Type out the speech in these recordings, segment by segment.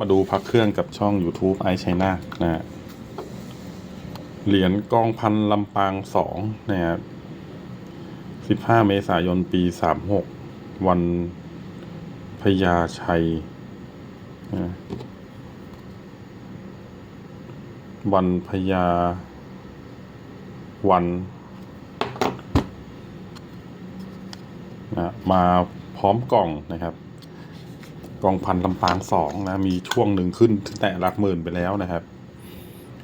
มาดูพักเครื่องกับช่อง YouTube ไอช i นานะฮะเหรียญกองพันลำปางสองนะครับ 15 เมษายนปี 36 วันพญาชัยนะวันพญาวันนะมาพร้อมกล่องนะครับ กองพันลำปางสองนะ มีช่วงหนึ่งขึ้นถึงแตะหลักหมื่นไปแล้วนะครับ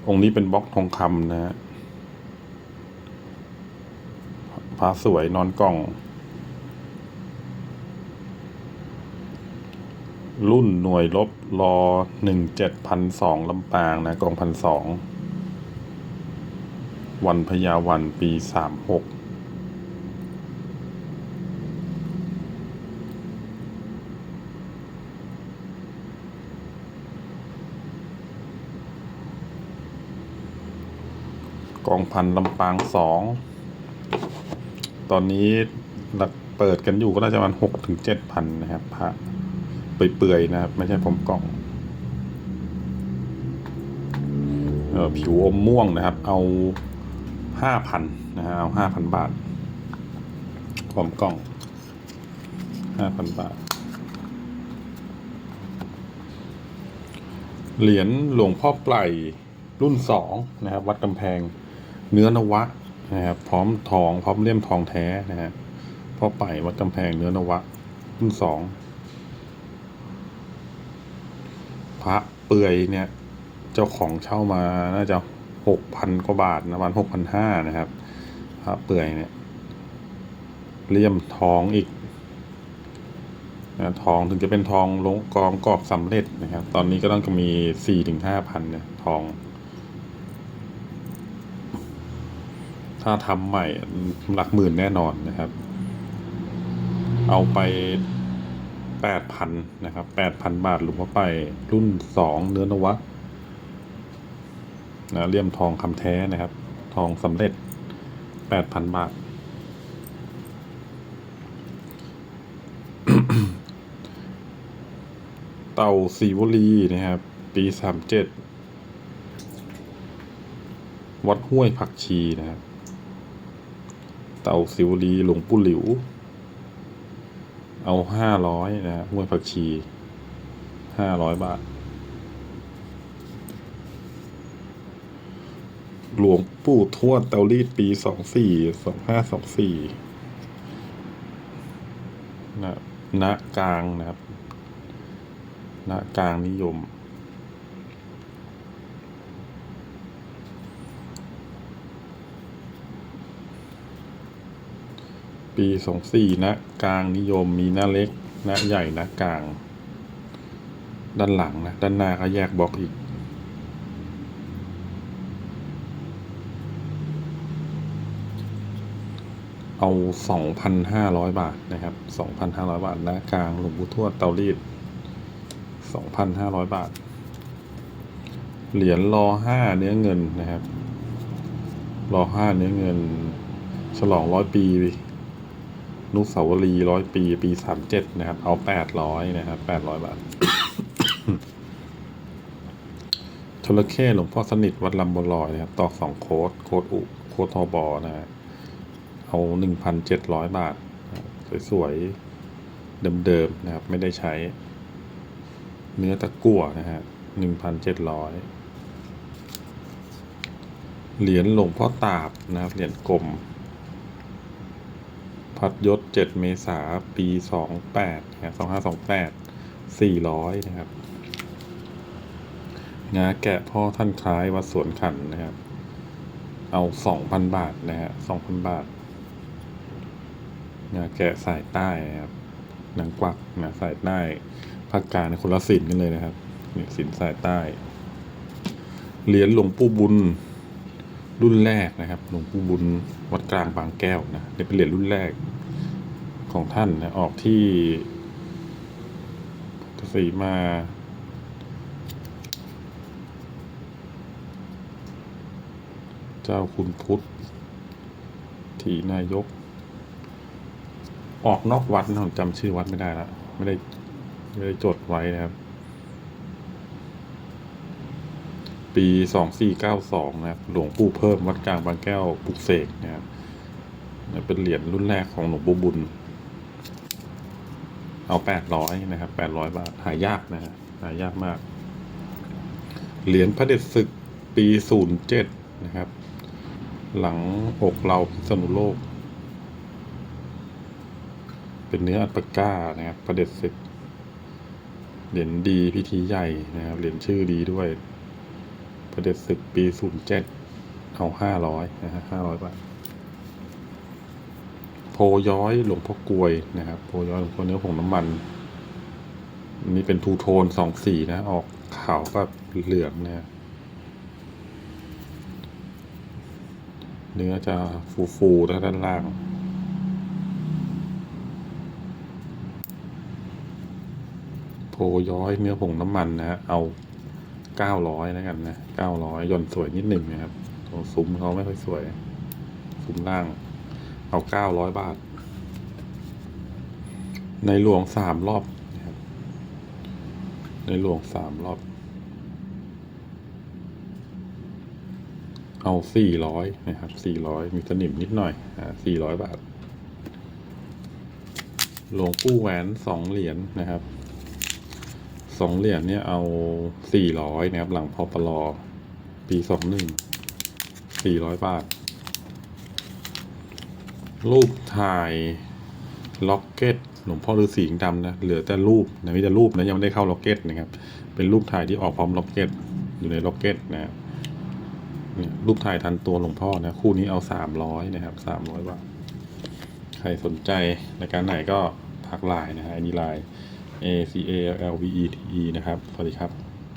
องค์นี้เป็นบล็อกทองคำนะฮะพาสวยนอนกล่อง รุ่นหน่วยลบรอหนึ่งเจ็ดพันสองลำปางนะกองพันสองวันพญาวันปีสามหก กองพันลำปางสอง ตอนนี้หลักเปิดกันอยู่ก็น่าจะประมาณหกถึงเจ็ดพันนะครับพระเปื่อยๆนะครับ ไม่ใช่ผมกล่องเออผิวอมม่วงนะครับ เอาห้าพันนะฮะเอาห้าพันบาทผมกล่องห้าพันบาท เหรียญหลวงพ่อไปลรุ่นสองนะครับ วัดกำแพง เนื้อนวะนะครับพร้อมทองพร้อมเลี่ยมทองแท้นะฮะพ่อไป่วัดกำแพงเนื้อนวะรุ่นสองพระเปื่อยเนี่ย เจ้าของเช่ามาน่าจะหกพันกว่าบาทนะประมาณหกพันห้านะครับพระเปื่อยเนี่ยเลี่ยมทองอีกนะทองถึงจะเป็นทองลงกองกรอบสำเร็จนะครับ ตอนนี้ก็ต้องจะมีสี่ถึงห้าพันเนี่ยทอง ถ้าทำใหม่หลักหมื่นแน่นอนนะครับ เอาไปแปดพันนะครับแปดพันบาทหลวงพ่อไปรุ่นสองเนื้อนวะนะเลี่ยมทองคำแท้นะครับ ทองสำเร็จแปดพันบาท เต่าสีวลีนะครับ ปีสามเจ็ดวัดห้วยผักชีนะครับ เตาสิวลีหลวงปู่หลิว เอาห้าร้อยนะฮะห้วยผักชีห้าร้อยบาท หลวงปู่ทวดเตารีดปีสองสี่สองห้าสองสี่นะณกลางนะครับณกลางนิยม ปีสองสี่นะกลางนิยมมีหน้าเล็กหน้าใหญ่หน้ากลาง ด้านหลังนะ ด้านหน้าก็แยกบล็อกอีก เอาสองพันห้าร้อยบาทนะครับสองพันห้าร้อยบาทหน้ากลางหลวงปู่ทวดเตารีดสองพันห้าร้อยบาท เหรียญรอห้าเนื้อเงินนะครับ รอห้าเนื้อเงิน ฉลองร้อยปี นุสาวรีย์ร้อยปี ปีสามเจ็ดนะครับ เอาแปดร้อยนะครับแปดร้อยบาทจระเข้หลวงพ่อสนิทวัดลำบัวลอยนะครับต่อสองโค้ดโค้ดอุโค้ดทอบอนะฮะเอาหนึ่งพันเจ็ดร้อยบาท สวยๆ เดิมๆ นะครับ ไม่ได้ใช้ เนื้อตะกั่วนะฮะหนึ่งพันเจ็ดร้อยเหรียญหลวงพ่อตาบนะครับ เหรียญกลม พัดยศเจ็ดเมษาปีสองแปดนะสองห้าสองแปดสี่ร้อยนะครับ งาแกะพ่อท่านคล้ายวัดสวนขันนะครับ เอาสองพันบาทนะฮะสองพันบาท งาแกะสายใต้นะครับหนังกวักนะสายใต้ภาคกลางในคนละสินกันเลยนะครับเนี่ยสินสายใต้ เหรียญหลวงปู่บุญ รุ่นแรกนะครับหลวงปู่บุญวัดกลางบางแก้วนะนี่เป็นเหรียญรุ่นแรกของท่านนะออกที่ทศรีมาเจ้าคุณพุทธทีนายก ออกนอกวัดนะผมจำชื่อวัดไม่ได้ล้วไม่ได้ไม่ได้จดไว้นะครับ ปีสองสี่เก้าสองนะครับ หลวงปู่เพิ่มวัดกลางบางแก้วปลุกเสกนะครับเป็นเหรียญรุ่นแรกของหลวงปู่บุญ เอาแปดร้อยนะครับแปดร้อยบาท หายากนะฮะหายากมาก เหรียญพระเดชศึกปีศูนย์เจ็ดนะครับ หลังอกเราพิษณุโลก เป็นเนื้ออัลปาก้านะครับ พระเดชศึกเหรียญดีพิธีใหญ่นะครับ เหรียญชื่อดีด้วย พระเดชศึกปีศูนย์เจ็ดเอาห้าร้อยนะฮะห้าร้อยบาทโพย้อยหลวงพ่อกลวยนะครับ โพย้อยหลวงพ่อเนื้อผงน้ำมันนนี้เป็นทูโทนสองสีนะ ออกขาวกับเหลืองเนี่ยเนื้อจะฟูๆนะด้านล่างโพย้อยเนื้อผงน้ำมันนะฮะเอา เก้าร้อยแล้วกันนะเก้าร้อยย่นสวยนิดหนึ่งนะครับตัวซุ้มเขาไม่ค่อยสวย ซุ้มล่าง เอาเก้าร้อยบาท ในหลวงสามรอบนะครับ ในหลวงสามรอบ เอาสี่ร้อยนะครับสี่ร้อยมีสนิมนิดหน่อย อ่าสี่ร้อยบาท หลวงปู่แหวนสองเหรียญนะครับ สองเหรียญเนี่ยเอาสี่ร้อยนะครับ หลังพอปลอปีสองหนึ่งสี่ร้อยบาท รูปถ่ายล็อกเก็ตหลวงพ่อฤาษีดำนะ เหลือแต่รูปนะมีแต่รูปนะยังไม่ได้เข้าล็อกเก็ตนะครับ เป็นรูปถ่ายที่ออกพร้อมล็อกเก็ตอยู่ในล็อกเก็ตนะเนี่ยรูปถ่ายทันตัวหลวงพ่อนะ คู่นี้เอาสามร้อยนะครับสามร้อยบาท ใครสนใจในการไหนก็ทักไลน์นะฮะอันนี้ไลน์ A C A L V E T E นะครับ สวัสดีครับ